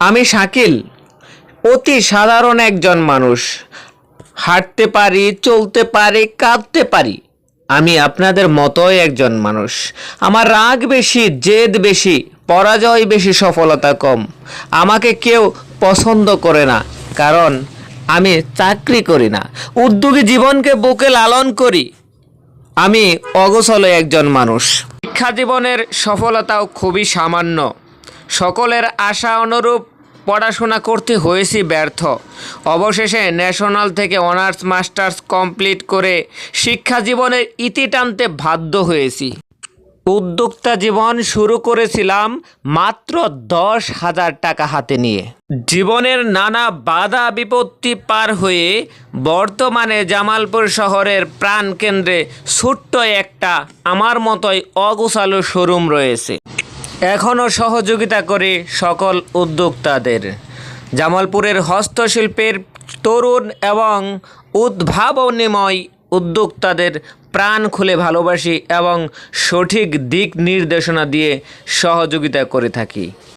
আমি শাকিল, অতি সাধারণ একজন মানুষ। হাঁটতে পারি, চলতে পারি, কাঁদতে পারি। আমি আপনাদের মতোই একজন মানুষ। আমার রাগ বেশি, জেদ বেশি, পরাজয় বেশি, সফলতা কম। আমাকে কেউ পছন্দ করে না, কারণ আমি চাকরি করি না। উদ্যোগী জীবনকে বুকে লালন করি। আমি অগোছল একজন মানুষ। শিক্ষা জীবনের সফলতাও খুবই সামান্য। সকলের আশা অনুরূপ পড়াশোনা করতে হয়েছি ব্যর্থ। অবশেষে ন্যাশনাল থেকে অনার্স মাস্টার্স কমপ্লিট করে শিক্ষা জীবনের ইতি টানতে বাধ্য হয়েছি। উদ্যোক্তা জীবন শুরু করেছিলাম মাত্র দশ হাজার টাকা হাতে নিয়ে। জীবনের নানা বাধা বিপত্তি পার হয়ে বর্তমানে জামালপুর শহরের প্রাণকেন্দ্রে ছোট্ট একটা আমার মতোই অগোছালো শোরুম রয়েছে। এখনও সহযোগিতা করে সকল উদ্যোক্তাদের। জামালপুরের হস্তশিল্পের তরুণ এবং উদ্ভাবনীময় উদ্যোক্তাদের প্রাণ খুলে ভালোবাসি এবং সঠিক দিক নির্দেশনা দিয়ে সহযোগিতা করে থাকি।